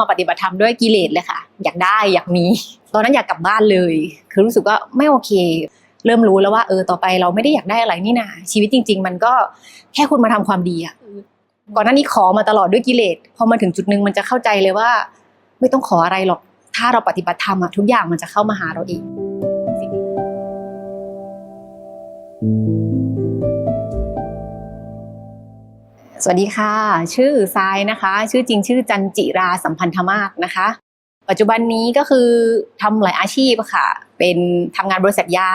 มาปฏิบัติธรรมด้วยกิเลสเลยค่ะ อยากได้อยากมี ตอนนั้นอยากกลับบ้านเลย คือรู้สึกว่าไม่โอเค เริ่มรู้แล้วว่าเออต่อไปเราไม่ได้อยากได้อะไรนี่นาชีวิตจริง ๆ มันก็แค่คุณมาทำความดีอะก่อนหน้านี้ขอมาตลอดด้วยกิเลสพอมาถึงจุดหนึ่งมันจะเข้าใจเลยว่า ไม่ต้องขออะไรหรอก ถ้าเราปฏิบัติธรรมอะทุกอย่างมันจะเข้ามาหาเราเอง สวัสดีค่ะ ชื่อทรายนะคะ ชื่อจริงชื่อจันจิราสัมพันธมาศนะคะ ปัจจุบันนี้ก็คือทำหลายอาชีพค่ะ เป็นทำงานบริษัทยา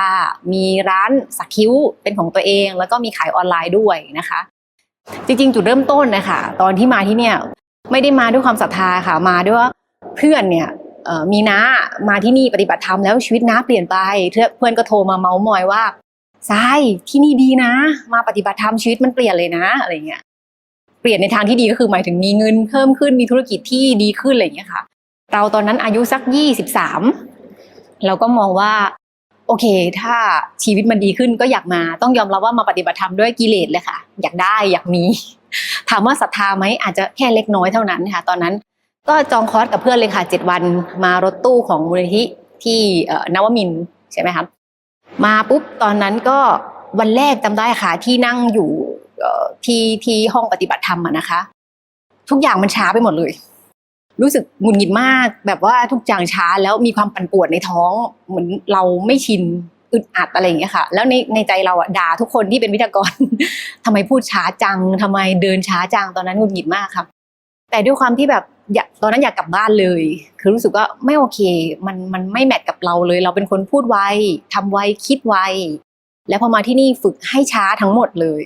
มีร้านสักคิ้วเป็นของตัวเอง แล้วก็มีขายออนไลน์ด้วยนะคะ จริง ๆ จุดเริ่มต้นนะคะตอนที่มาที่เนี่ยไม่ได้มาด้วยความศรัทธาค่ะมาด้วยว่าเพื่อนเนี่ยมีน้ามาที่นี่ปฏิบัติธรรมแล้วชีวิตน้าเปลี่ยนไปเพื่อนเพื่อนก็โทรมาเมาส์มอยว่าทรายที่นี่ดีนะ มาปฏิบัติธรรมชีวิตมันเปลี่ยนเลยนะอะไรเงี้ย เปลี่ยนในทางที่ดีก็คือหมายถึงมีเงินเพิ่มขึ้นมีธุรกิจที่ดีขึ้นอะไรอย่างเงี้ยค่ะ เราตอนนั้นอายุสักยี่สิบสามเราก็มองว่า โอเค ถ้าชีวิตมันดีขึ้นก็อยากมาต้องยอมรับว่ามาปฏิบัติธรรมด้วยกิเลสเลยค่ะ อยากได้อยากมี ถามว่าศรัทธาไหมอาจจะแค่เล็กน้อยเท่านั้นค่ะ ตอนนั้นก็จองคอร์สกับเพื่อนเลยค่ะเจ็ดวันมารถตู้ของมูลนิธิที่นวมินใช่ไหมครับมาปุ๊บตอนนั้นก็ วันแรกจำได้ค่ะ ที่นั่งอยู่ที่ที่ห้องปฏิบัติธรรมอะนะคะ ทุกอย่างมันช้าไปหมดเลย รู้สึกหงุดหงิดมาก แบบว่าทุกอย่างช้าแล้วมีความปั่นป่วนในท้อง เหมือนเราไม่ชินอึดอัดอะไรอย่างเงี้ยค่ะ แล้วในในใจเราอะด่าทุกคนที่เป็นวิทยากรทำไมพูดช้าจังทำไมเดินช้าจังตอนนั้นหงุดหงิดมากครับ แต่ด้วยความที่แบบอยากตอนนั้นอยากกลับบ้านเลย คือรู้สึกว่าไม่โอเค มันมันไม่แมทกับเราเลย เราเป็นคนพูดไวทำไวคิดไว แล้วพอมาที่นี่ฝึกให้ช้าทั้งหมดเลย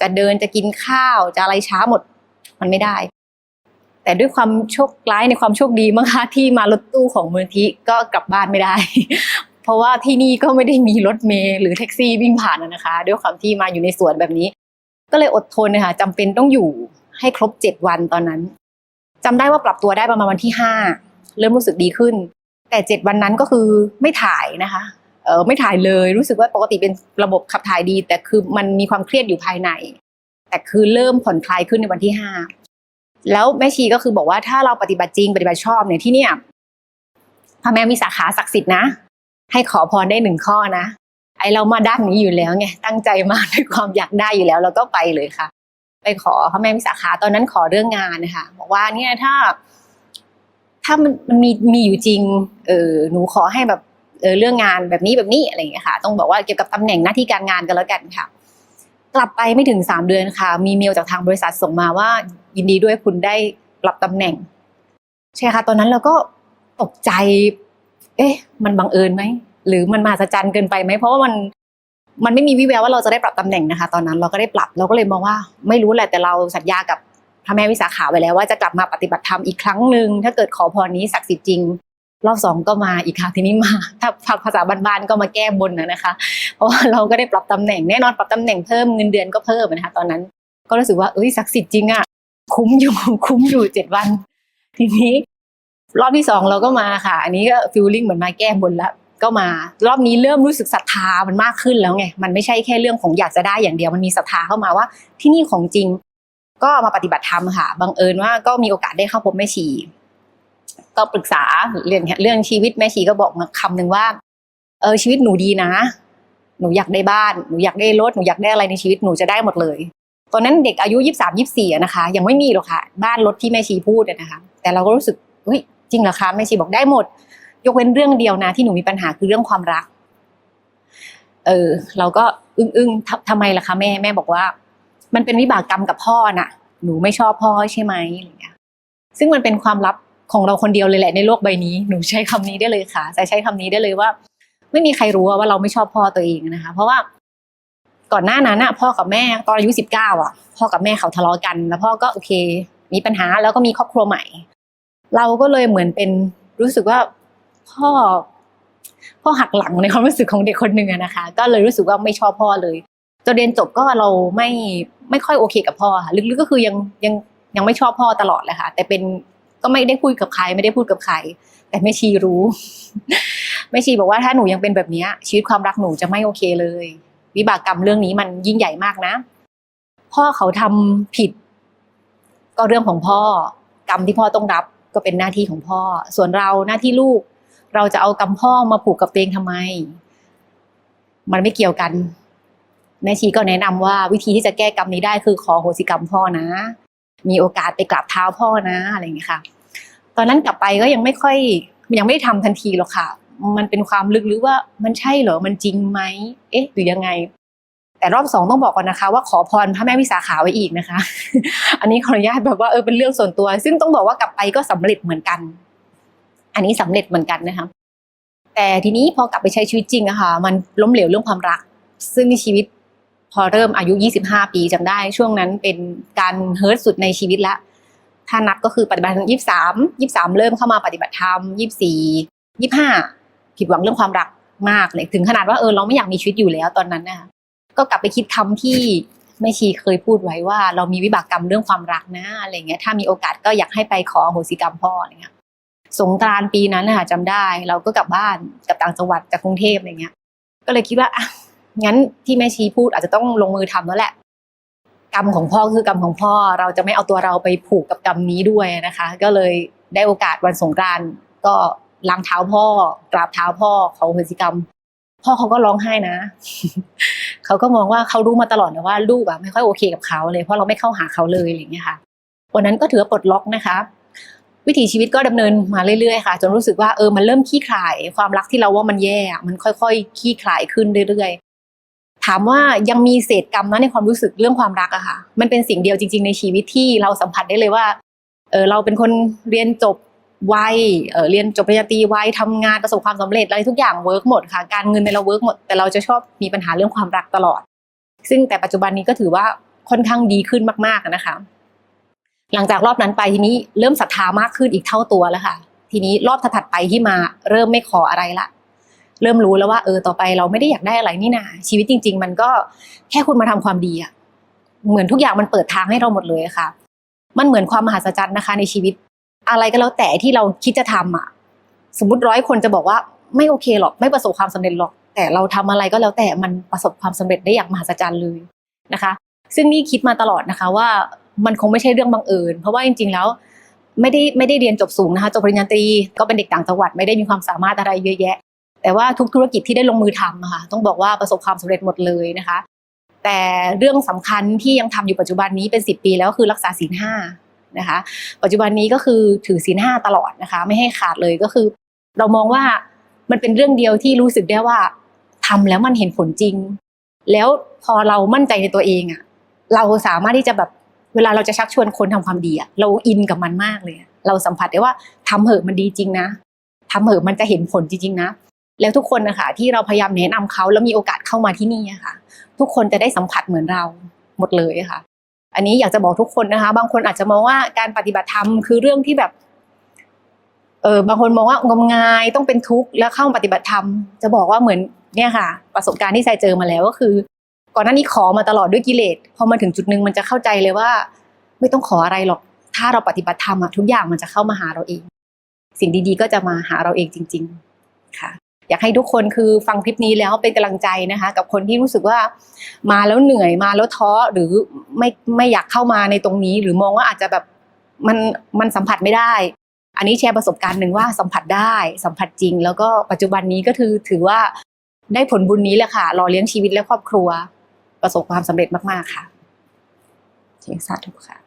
จะเดินจะกินข้าวจะอะไรช้าหมดมันไม่ได้ แต่ด้วยความโชคร้ายในความโชคดีมั้งคะที่มารถตู้ของมูลนิธิก็กลับบ้านไม่ได้ เพราะว่าที่นี่ก็ไม่ได้มีรถเมล์หรือแท็กซี่วิ่งผ่านนะคะ ด้วยความที่มาอยู่ในสวนแบบนี้ ก็เลยอดทนนะคะจำเป็นต้องอยู่ให้ครบเจ็ดวันตอนนั้นจำได้ว่าปรับตัวได้ประมาณวันที่ห้าเริ่มรู้สึกดีขึ้น แต่เจ็ดวันนั้นก็คือไม่ถ่ายนะคะ เออไม่ถ่ายเลยรู้สึกว่าปกติเป็นระบบขับถ่ายดี แต่คือมันมีความเครียดอยู่ภายใน แต่คือเริ่มผ่อนคลายขึ้นในวันที่ห้าแล้วแม่ชีก็คือบอกว่าถ้าเราปฏิบัติจริงปฏิบัติชอบเนี่ยที่เนี่ยพระแม่มีสาขาศักดิ์สิทธิ์นะ ให้ขอพรได้หนึ่งข้อนะไอเรามาด้านนี้อยู่แล้วไงตั้งใจมาด้วยความอยากได้อยู่แล้วเราก็ไปเลยค่ะ ไปขอพระแม่วิสาขาตอนนั้นขอเรื่องงานนะคะบอกว่าเนี่ยถ้า ถ้ามันมันมีมีอยู่จริง เออหนูขอให้แบบ เออเรื่องงานแบบนี้แบบนี้อะไรอย่างเงี้ยค่ะ ต้องบอกว่าเกี่ยวกับตำแหน่งหน้าที่การงานกันแล้วกันค่ะ กลับไปไม่ถึงสามเดือนค่ะ มีเมลจากทางบริษัทส่งมาว่า ยินดีด้วยคุณได้ปรับตำแหน่ง ใช่ค่ะ ตอนนั้นเราก็ตกใจ เอ๊ะ มันบังเอิญไหมหรือมันมหัศจรรย์เกินไปไหมเพราะว่ามันมันไม่มีวิแววว่าเราจะได้ปรับตำแหน่งนะคะ ตอนนั้นเราก็ได้ปรับเราก็เลยมองว่าไม่รู้แหละแต่เราสัญญากับพระแม่วิสาขาไว้แล้วว่าจะกลับมาปฏิบัติธรรมอีกครั้งหนึ่งถ้าเกิดขอพรนี้ศักดิ์สิทธิ์จริง รอบสองก็มาอีกครั้งทีนี้มา ถ้าภาษาบ้านๆก็มาแก้บนนะนะคะ เพราะว่าเราก็ได้ปรับตำแหน่งแน่นอนปรับตำแหน่งเพิ่มเงินเดือนก็เพิ่มนะคะตอนนั้น ก็รู้สึกว่าเอ้ยศักดิ์สิทธิ์จริงอะคุ้มอยู่คุ้มอยู่เจ็ดวัน ทีนี้ รอบที่สองเราก็มาค่ะ อันนี้ก็ฟิลลิ่งเหมือนมาแก้บนแล้วก็มารอบนี้เริ่มรู้สึกศรัทธามันมากขึ้นแล้วไงมันไม่ใช่แค่เรื่องของอยากจะได้อย่างเดียวมันมีศรัทธาเข้ามาว่า ที่นี่ของจริง ก็มาปฏิบัติธรรมค่ะบังเอิญว่าก็มีโอกาสได้เข้าพบแม่ชี ก็ปรึกษาเรื่องเรื่องชีวิตแม่ชีก็บอกมาคำหนึ่งว่า เออชีวิตหนูดีนะ หนูอยากได้บ้านหนูอยากได้รถหนูอยากได้อะไรในชีวิตหนูจะได้หมดเลย ตอนนั้นเด็กอายุยี่สามยี่สี่นะคะ ยังไม่มีหรอกค่ะ บ้านรถที่แม่ชีพูดนะคะ แต่เราก็รู้สึกเฮ้ยจริงเหรอคะแม่ชีบอกได้หมด ยกเว้นเรื่องเดียวนะ ที่หนูมีปัญหาคือเรื่องความรัก เออ เราก็อึ้งอึ้งทำไมล่ะคะแม่แม่บอกว่า มันเป็นวิบากกรรมกับพ่อน่ะ หนูไม่ชอบพ่อใช่ไหมอะไรอย่างเงี้ยซึ่งมันเป็นความลับ ของเราคนเดียวเลยแหละในโลกใบนี้หนูใช้คำนี้ได้เลยค่ะใช้ใช้คำนี้ได้เลยว่า ไม่มีใครรู้ว่าเราไม่ชอบพ่อตัวเองนะคะ เพราะว่าก่อนหน้านั้นน่ะพ่อกับแม่ตอนอายุสิบเก้าอะพ่อกับแม่เขาทะเลาะกัน แล้วพ่อก็โอเค มีปัญหาแล้วก็มีครอบครัวใหม่ เราก็เลยเหมือนเป็นรู้สึกว่าพ่อพ่อหักหลังในความรู้สึกของเด็กคนหนึ่งนะคะ ก็เลยรู้สึกว่าไม่ชอบพ่อเลยจนเรียนจบก็เราไม่ไม่ค่อยโอเคกับพ่อค่ะลึกๆก็คือยังยังยังไม่ชอบพ่อตลอดเลยค่ะ แต่เป็น ก็ไม่ได้พูดกับใคร ไม่ได้พูดกับใคร แต่แม่ชีรู้แม่ชีบอกว่าถ้าหนูยังเป็นแบบนี้ชีวิตความรักหนูจะไม่โอเคเลย วิบากกรรมเรื่องนี้มันยิ่งใหญ่มากนะ พ่อเขาทำผิด ก็เรื่องของพ่อกรรมที่พ่อต้องรับก็เป็นหน้าที่ของพ่อ ส่วนเราหน้าที่ลูก เราจะเอากรรมพ่อมาผูกกับตัวเองทำไม มันไม่เกี่ยวกันแม่ชีก็แนะนำว่าวิธีที่จะแก้กรรมนี้ได้คือขอโหสิกรรมพ่อนะ มีโอกาสไปกราบเท้าพ่อนะอะไรอย่างเงี้ยค่ะ ตอนนั้นกลับไปก็ยังไม่ค่อยยังไม่ได้ทำทันทีหรอกค่ะ มันเป็นความลึกหรือว่ามันใช่เหรอมันจริงไหมเอ๊ะหรือยังไง แต่รอบสองต้องบอกก่อนนะคะ ว่าขอพรพระแม่วิสาขาไว้อีกนะคะ อันนี้ขออนุญาตแบบว่าเออเป็นเรื่องส่วนตัว ซึ่งต้องบอกว่ากลับไปก็สำเร็จเหมือนกัน อันนี้สำเร็จเหมือนกันนะคะแต่ทีนี้พอกลับไปใช้ชีวิตจริงอะค่ะ มันล้มเหลวเรื่องความรัก ซึ่งในชีวิต พอเริ่มอายุ 25 ปีจำได้ ช่วงนั้นเป็นการเฮิร์ตสุดในชีวิตละ ถ้านับก็คือปฏิบัติยี่สามยี่สามเริ่มเข้ามาปฏิบัติธรรมยี่สี่ยี่ห้าผิดหวังเรื่องความรักมากเลยถึงขนาดว่าเออเราไม่อยากมีชีวิตอยู่แล้วตอนนั้นนะคะก็กลับไปคิดคำที่แม่ชีเคยพูดไว้ว่า เรามีวิบากกรรมเรื่องความรักนะอะไรเงี้ยถ้ามีโอกาสก็อยากให้ไปขอโหสิกรรมพ่ออะไรเงี้ยสงกรานต์ปีนั้นนะคะจำได้ เราก็กลับบ้านกลับต่างจังหวัดจากกรุงเทพอะไรเงี้ย ก็เลยคิดว่าอะ งั้นที่แม่ชีพูดอาจจะต้องลงมือทำแล้วแหละ กรรมของพ่อคือกรรมของพ่อ เราจะไม่เอาตัวเราไปผูกกับกรรมนี้ด้วยนะคะ ก็เลยได้โอกาสวันสงกรานต์ก็ล้างเท้าพ่อกราบเท้าพ่อขออโหสิกรรม พ่อเขาก็ร้องไห้นะเขาก็มองว่าเขารู้มาตลอดนะว่าลูกอะไม่ค่อยโอเคกับเขาเลยเพราะเราไม่เข้าหาเขาเลยอะไรอย่างเงี้ยค่ะวันนั้นก็ถือว่าปลดล็อกนะคะ วิถีชีวิตก็ดำเนินมาเรื่อยๆค่ะ จนรู้สึกว่าเออมันเริ่มขี้คลาย ความรักที่เราว่ามันแย่มันค่อยๆขี้คลายขึ้นเรื่อยๆ ถามว่ายังมีเศษกรรมนะในความรู้สึกเรื่องความรักอะค่ะ มันเป็นสิ่งเดียวจริง ๆ ในชีวิตที่เราสัมผัสได้เลยว่า เออเราเป็นคนเรียนจบไวเออเรียนจบปริญญาตรีไวทำงานประสบความสำเร็จอะไรทุกอย่างเวิร์กหมดค่ะ การเงินในเราเวิร์กหมด แต่เราจะชอบมีปัญหาเรื่องความรักตลอด ซึ่งแต่ปัจจุบันนี้ก็ถือว่าค่อนข้างดีขึ้นมากๆนะคะ หลังจากรอบนั้นไปทีนี้เริ่มศรัทธามากขึ้นอีกเท่าตัวแล้วค่ะ ทีนี้รอบถัดไปที่มาเริ่มไม่ขออะไรละ เริ่มรู้แล้วว่าเออต่อไปเราไม่ได้อยากได้อะไรนี่นาชีวิตจริง ๆ มันก็แค่คุณมาทำความดีอะเหมือนทุกอย่างมันเปิดทางให้เราหมดเลยค่ะ มันเหมือนความมหัศจรรย์นะคะ ในชีวิต อะไรก็แล้วแต่ที่เราคิดจะทำอะ สมมติร้อยคนจะบอกว่าไม่โอเคหรอกไม่ประสบความสำเร็จหรอก แต่เราทำอะไรก็แล้วแต่มันประสบความสำเร็จได้อย่างมหัศจรรย์เลยนะคะ ซึ่งนี่คิดมาตลอดนะคะว่ามันคงไม่ใช่เรื่องบังเอิญ เพราะว่าจริง ๆ แล้วไม่ได้ไม่ได้เรียนจบสูงนะคะจบปริญญาตรีก็เป็นเด็กต่างจังหวัดไม่ได้มีความสามารถอะไรเยอะแยะ แต่ว่าทุกธุรกิจที่ได้ลงมือทำค่ะต้องบอกว่าประสบความสำเร็จหมดเลยนะคะ แต่เรื่องสำคัญที่ยังทำอยู่ปัจจุบันนี้เป็นสิบปีแล้วคือรักษาศีลห้านะคะ ปัจจุบันนี้ก็คือถือศีลห้าตลอดนะคะ ไม่ให้ขาดเลยก็คือ เรามองว่ามันเป็นเรื่องเดียวที่รู้สึกได้ว่าทำแล้วมันเห็นผลจริง แล้วพอเรามั่นใจในตัวเองอะเราสามารถที่จะแบบเวลาเราจะชักชวนคนทำความดีอะเราอินกับมันมากเลย เราสัมผัสได้ว่าทำเหอะมันดีจริงนะทำเหอะมันจะเห็นผลจริงๆนะ แล้วทุกคนนะคะที่เราพยายามแนะนำเขาแล้วมีโอกาสเข้ามาที่นี่อะค่ะ ทุกคนจะได้สัมผัสเหมือนเราหมดเลยค่ะ อันนี้อยากจะบอกทุกคนนะคะ บางคนอาจจะมองว่าการปฏิบัติธรรมคือเรื่องที่แบบเออบางคนมองว่างมงายต้องเป็นทุกข์แล้วเข้ามาปฏิบัติธรรมจะบอกว่าเหมือนเนี่ยค่ะ ประสบการณ์ที่ใส่เจอมาแล้วก็คือ ก่อนหน้านี้ขอมาตลอดด้วยกิเลสพอมาถึงจุดหนึ่งมันจะเข้าใจเลยว่า ไม่ต้องขออะไรหรอก ถ้าเราปฏิบัติธรรมอะทุกอย่างมันจะเข้ามาหาเราเอง สิ่งดีๆก็จะมาหาเราเองจริง ๆ ค่ะ อยากให้ทุกคนคือฟังคลิปนี้แล้วเป็นกำลังใจนะคะ กับคนที่รู้สึกว่ามาแล้วเหนื่อยมาแล้วท้อหรือไม่ไม่อยากเข้ามาในตรงนี้ หรือมองว่าอาจจะแบบมันมันสัมผัสไม่ได้ อันนี้แชร์ประสบการณ์หนึ่งว่าสัมผัสได้สัมผัสจริง แล้วก็ปัจจุบันนี้ก็คือถือว่าได้ผลบุญนี้แหละค่ะรอเลี้ยงชีวิตและครอบครัว ประสบความสำเร็จมากๆค่ะเชิญสาธุค่ะ